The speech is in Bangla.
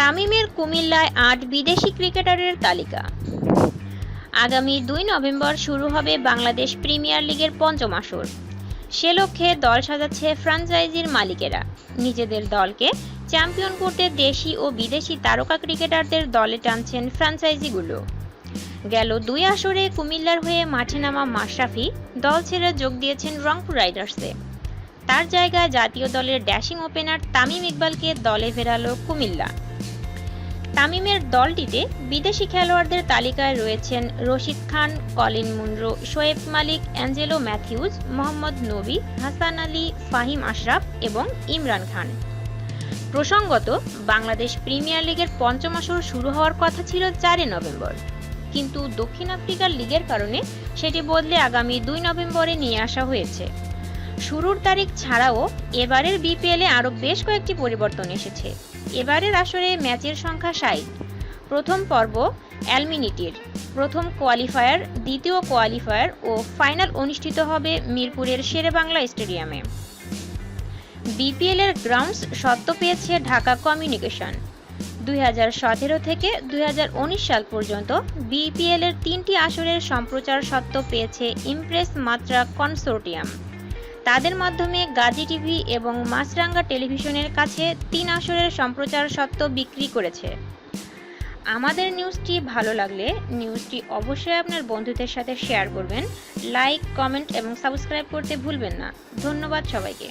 তামিমের কুমিল্লায় আট বিদেশি ক্রিকেটারের তালিকা। আগামী দুই নভেম্বর শুরু হবে বাংলাদেশ প্রিমিয়ার লিগের পঞ্চম আসর। সে লক্ষ্যে দল সাজাচ্ছে ফ্রাঞ্চাইজির মালিকেরা। নিজেদের দলকে চ্যাম্পিয়ন করতে দেশি ও বিদেশি তারকা ক্রিকেটারদের দলে টানছেন ফ্র্যাঞ্চাইজিগুলো গেল দুই আসরে কুমিল্লার হয়ে মাঠে নামা মাশরাফি দল ছেড়ে যোগ দিয়েছেন রংপুর রাইডার্সে। তার জায়গায় জাতীয় দলের ড্যাশিং ওপেনার তামিম ইকবালকে দলে ফেরালো কুমিল্লা। তামিমের দলটিতে বিদেশি খেলোয়াড়দের তালিকায় রয়েছেন Rashid Khan, Colin Munro Shoaib Malik, Angelo Mathews, Mohammad Nabi, Hasan Ali, Fahim Ashraf এবং ইমরান খান। প্রসঙ্গত, বাংলাদেশ প্রিমিয়ার লিগের পঞ্চম আসর শুরু হওয়ার কথা ছিল চারই নভেম্বর। কিন্তু দক্ষিণ আফ্রিকার লিগের কারণে সেটি বদলে আগামী দুই নভেম্বরে নিয়ে আসা হয়েছে। শুরুর তারিখ ছাড়াও এবারের বিপিএলে আরও বেশ কয়েকটি পরিবর্তন এসেছে। এবারের আসরে ম্যাচের সংখ্যা ষাট। প্রথম পর্ব অ্যালমিনিটির। প্রথম কোয়ালিফায়ার, দ্বিতীয় কোয়ালিফায়ার ও ফাইনাল অনুষ্ঠিত হবে মিরপুরের শেরেবাংলা স্টেডিয়ামে। বিপিএল এর গ্রাউন্ডস সত্ত্ব পেয়েছে ঢাকা কমিউনিকেশন। দুই হাজার সতেরো থেকে দুই হাজার উনিশ সাল পর্যন্ত বিপিএল এর তিনটি আসরের সম্প্রচার সত্ত্ব পেয়েছে ইমপ্রেস মাত্রা কনসোর্টিয়াম। তাদের মাধ্যমে গাজী টিভি এবং মাছরাঙ্গা টেলিভিশনের কাছে তিন আসরের সম্প্রচার সত্ত্ব বিক্রি করেছে। আমাদের নিউজটি ভালো লাগলে নিউজটি অবশ্যই আপনার বন্ধুদের সাথে শেয়ার করবেন, লাইক, কমেন্ট এবং সাবস্ক্রাইব করতে ভুলবেন না। ধন্যবাদ সবাইকে।